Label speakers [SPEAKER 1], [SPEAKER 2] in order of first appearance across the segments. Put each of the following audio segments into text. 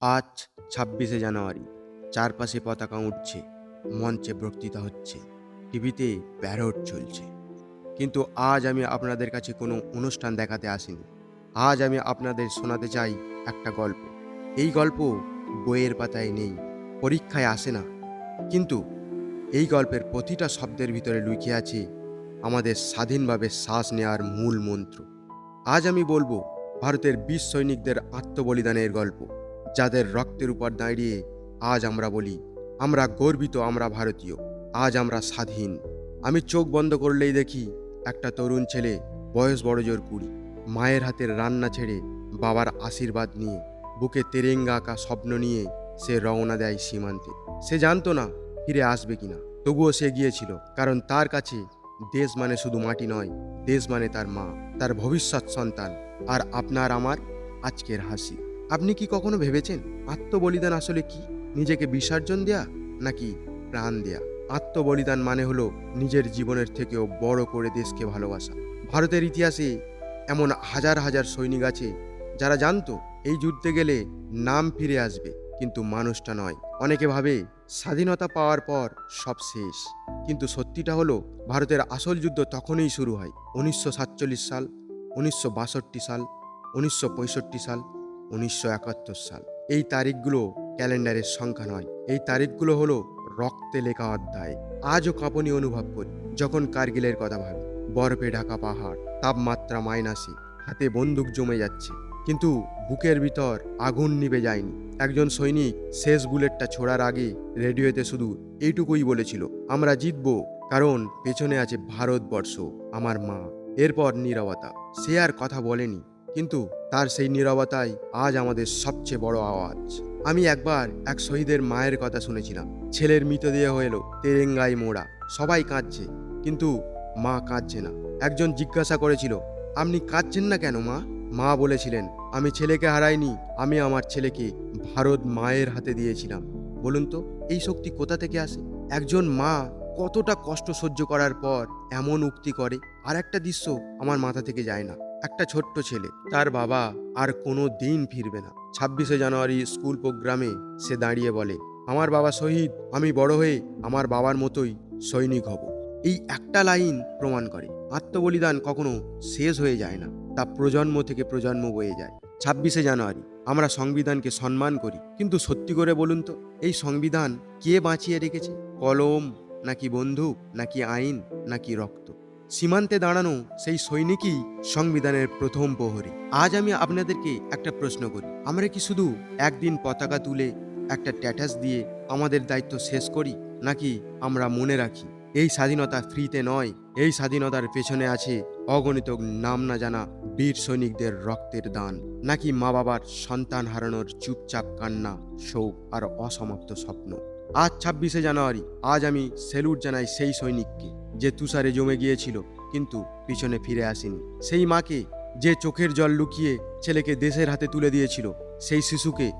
[SPEAKER 1] আজ ছাব্বিশে জানুয়ারি চারপাশে পতাকা উঠছে, মঞ্চে বক্তৃতা হচ্ছে, টিভিতে প্যারোড চলছে। কিন্তু আজ আমি আপনাদের কাছে কোনো অনুষ্ঠান দেখাতে আসিনি। আজ আমি আপনাদের শোনাতে চাই একটা গল্প। এই গল্প বইয়ের পাতায় নেই, পরীক্ষায় আসে না। কিন্তু এই গল্পের প্রতিটা শব্দের ভিতরে লুকিয়ে আছে আমাদের স্বাধীনভাবে শ্বাস নেওয়ার মূল মন্ত্র। আজ আমি বলব, ভারতের বীর সৈনিকদের আত্মবলিদানের গল্প। যাদের রক্তের উপর দাঁড়িয়ে আজ আমরা বলি, আমরা গর্বিত, আমরা ভারতীয়, আজ আমরা স্বাধীন। আমি চোখ বন্ধ করলেই দেখি একটা তরুণ ছেলে, বয়স বড় জোর কুড়ি, মায়ের হাতের রান্না ছেড়ে বাবার আশীর্বাদ নিয়ে, বুকে তেরেঙ্গা আঁকা স্বপ্ন নিয়ে সে রওনা দেয় সীমান্তে। সে জানতো না ফিরে আসবে কিনা। তবুও সে গিয়েছিল, কারণ তার কাছে দেশ মানে শুধু মাটি নয়, দেশ মানে তার মা, তার ভবিষ্যৎ সন্তান, আর আপনার আমার আজকের হাসি। আপনি কি কখনো ভেবেছেন আত্মবলিদান আসলে কি? নিজেকে বিসর্জন দেয়া নাকি প্রাণ দেয়া? আত্মবলিদান মানে হলো নিজের জীবনের থেকেও বড় করে দেশকে ভালোবাসা। ভারতের ইতিহাসে এমন হাজার হাজার সৈনিক আছে যারা জানতো এই যুদ্ধে গেলে নাম ফিরে আসবে, কিন্তু মানুষটা নয়। অনেকে ভাবে স্বাধীনতা পাওয়ার পর সব শেষ। কিন্তু সত্যিটা হলো ভারতের আসল যুদ্ধ তখনই শুরু হয়। উনিশশো সাতচল্লিশ সাল, উনিশশো বাষট্টি সাল, উনিশশো পঁয়ষট্টি সাল উনিশশো একাত্তর সাল। এই তারিখগুলো ক্যালেন্ডারের সংখ্যা নয়। এই তারিখগুলো হলো রক্তে লেখা অধ্যায়। আজও কাঁপনি অনুভব করি, যখন কার্গিলের কথা ভাবি। বরফে ঢাকা পাহাড়, তাপমাত্রা মাইনাসে হাতে বন্দুক জমে যাচ্ছে। কিন্তু বুকের ভিতর আগুন নিভে যায়নি। একজন সৈনিক শেষ বুলেটটা ছোড়ার আগে রেডিওতে শুধু এইটুকুই বলেছিল, আমরা জিতবো, কারণ পেছনে আছে ভারতবর্ষ, আমার মা। এরপর নীরবতা। সে আর কথা বলেনি। কিন্তু তার সেই নীরবতাই আজ আমাদের সবচেয়ে বড় আওয়াজ। আমি একবার এক শহীদের মায়ের কথা শুনেছিলাম। ছেলের মৃতদেহ এলো তেরেঙ্গায় মোড়া। সবাই কাঁদছে, কিন্তু মা কাঁদছে না। একজন জিজ্ঞাসা করেছিল, আপনি কাঁদছেন না কেন, মা? মা বলেছিলেন, আমি ছেলেকে হারাইনি, আমি আমার ছেলেকে ভারত মায়ের হাতে দিয়েছিলাম। বলুন তো, এই শক্তি কোথা থেকে আসে? একজন মা কতটা কষ্ট সহ্য করার পর এমন উক্তি করে। আর একটা দৃশ্য আমার মাথা থেকে যায় না। একটা ছোট্ট ছেলে, তার বাবা আর কোনো দিন ফিরবে না। ছাব্বিশে জানুয়ারি স্কুল প্রোগ্রামে সে দাঁড়িয়ে বলে, আমার বাবা শহীদ, আমি বড় হয়ে আমার বাবার মতোই সৈনিক হব। এই একটা লাইন প্রমাণ করে, আত্মবলিদান কখনো শেষ হয়ে যায় না, তা প্রজন্ম থেকে প্রজন্ম বয়ে যায়। ছাব্বিশে জানুয়ারি, আমরা সংবিধানকে সম্মান করি। কিন্তু সত্যি করে বলুন তো, এই সংবিধান কে বাঁচিয়ে রেখেছে? কলম নাকি বন্দুক, নাকি আইন, নাকি রক্ত। সীমান্তে দাঁড়ানো সেই সৈনিকই সংবিধানের প্রথম প্রহরী। আজ আমি আপনাদেরকে একটা প্রশ্ন করি। আমরা কি শুধু একদিন পতাকা তুলে একটা ট্যাটাস দিয়ে আমাদের দায়িত্ব শেষ করি, নাকি আমরা মনে রাখি, এই স্বাধীনতা ফ্রিতে নয়, এই স্বাধীনতার পেছনে আছে অগণিত নাম না জানা বীর সৈনিকদের রক্তের দান, নাকি মা বাবার সন্তান হারানোর চুপচাপ কান্না, শোক আর অসমাপ্ত স্বপ্ন? আজ ছাব্বিশে জানুয়ারি, আজ আমি সেলুট জানাই সেই সৈনিককে, যে তুষারে জমে গিয়েছিল, কিন্তু পিছনে ফিরে আসেনি। সেই মাকে যে চোখের জল লুকিয়ে ছেলেকে দেশের হাতে তুলে দিয়েছিল, সেই শিশুকে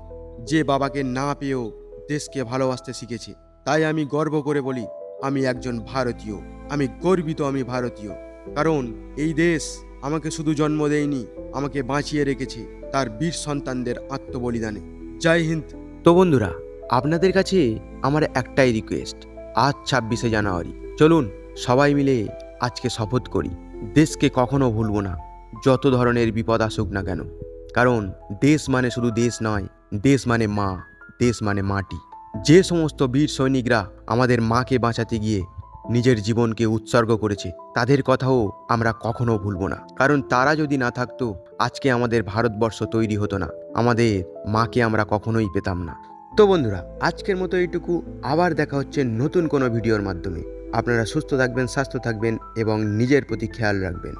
[SPEAKER 1] যে বাবাকে না পেয়েও দেশকে ভালোবাসতে শিখেছে, তাই আমি গর্ব করে বলি, আমি একজন ভারতীয়, আমি গর্বিত আমি ভারতীয়। কারণ এই দেশ আমাকে শুধু জন্ম দেয়নি, আমাকে বাঁচিয়ে রেখেছে তার বীর সন্তানদের আত্মবলিদানে। জয় হিন্দ। তো বন্ধুরা আপনাদের কাছে আমার একটাই রিকোয়েস্ট আজ ছাব্বিশে জানুয়ারি। চলুন সবাই মিলে আজকে শপথ করি, দেশকে কখনো ভুলবো না, যত ধরনের বিপদ আসুক না কেন। কারণ দেশ মানে শুধু দেশ নয়, দেশ মানে মা, দেশ মানে মাটি। যে সমস্ত বীর সৈনিকরা আমাদের মাকে বাঁচাতে গিয়ে নিজের জীবনকে উৎসর্গ করেছে, তাদের কথাও আমরা কখনো ভুলবো না। কারণ তারা যদি না থাকতো, আজকে আমাদের ভারতবর্ষ তৈরি হতো না, আমাদের মাকে আমরা কখনোই পেতাম না। তো বন্ধুরা, আজকের মতো এইটুকু। আবার দেখা হচ্ছে নতুন কোনো ভিডিওর মাধ্যমে। আপনারা সুস্থ থাকবেন, স্বাস্থ্য থাকবেন এবং নিজের প্রতি খেয়াল রাখবেন।